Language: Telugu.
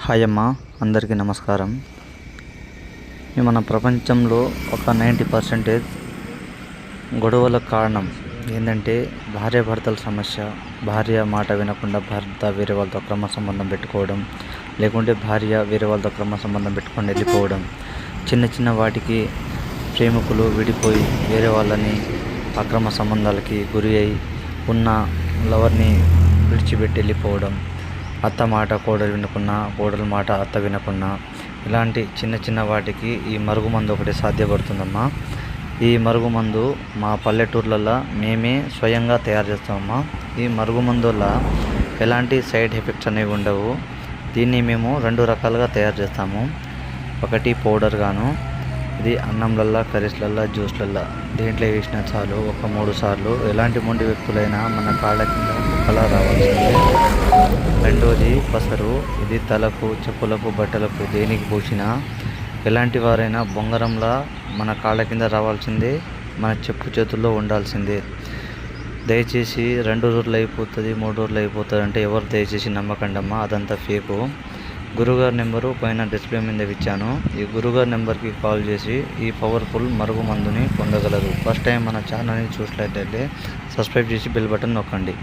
హాయ్ అమ్మ అందరికీ నమస్కారం. మన ప్రపంచంలో ఒక నైంటీ పర్సెంటేజ్ గొడవల కారణం ఏంటంటే భార్య భర్తల సమస్య భార్య మాట వినకుండా భర్త వేరే వాళ్ళతో అక్రమ సంబంధం పెట్టుకోవడం లేకుంటే భార్య వేరే వాళ్ళతో క్రమ సంబంధం పెట్టుకొని వెళ్ళిపోవడం చిన్న చిన్న వాటికి ప్రేమికులు విడిపోయి వేరే వాళ్ళని అక్రమ సంబంధాలకి గురి అయి ఉన్న లవర్ని విడిచిపెట్టి వెళ్ళిపోవడం అత్త మాట కోడలు వినకున్నా కోడలు మాట అత్త వినకున్నా ఇలాంటి చిన్న చిన్న వాటికి ఈ మరుగుమందు ఒకటి సాధ్యపడుతుందమ్మా. ఈ మరుగుమందు మా పల్లెటూర్లలో మేమే స్వయంగా తయారు చేస్తామమ్మా. ఈ మరుగుమందు వల్ల ఎలాంటి సైడ్ ఎఫెక్ట్స్ అనేవి ఉండవు. దీన్ని మేము రెండు రకాలుగా తయారు చేస్తాము. ఒకటి పౌడర్ గాను ఇది అన్నంలల్లా కర్రీస్లల్లా జ్యూస్లల్లా. దేంట్లో వేసినా చాలు ఒక మూడు సార్లు. ఎలాంటి మొండి వ్యక్తులైనా మన కాళ్ళ కింద కళ రావాల్సిందే. రెండోది పసరు. ఇది తలకు చెప్పులకు బట్టలకు దేనికి పూసినా ఎలాంటి వారైనా బొంగరంలా మన కాళ్ళ కింద రావాల్సిందే మన చెప్పు చేతుల్లో ఉండాల్సిందే. దయచేసి రెండు రోజులు అయిపోతుంది మూడు రోజులు అయిపోతుంది అంటే ఎవరు దయచేసి నమ్మకండమ్మా అదంతా ఫేకు. గురుగారి నెంబరు పైన డిస్ప్లే మీద ఇచ్చాను. ఈ గురుగారి నెంబర్కి కాల్ చేసి ఈ పవర్ఫుల్ మరుగు మందుని పొందగలరు. ఫస్ట్ టైం మన ఛానల్ని చూసినట్లయితే సబ్స్క్రైబ్ చేసి బెల్ బటన్ నొక్కండి.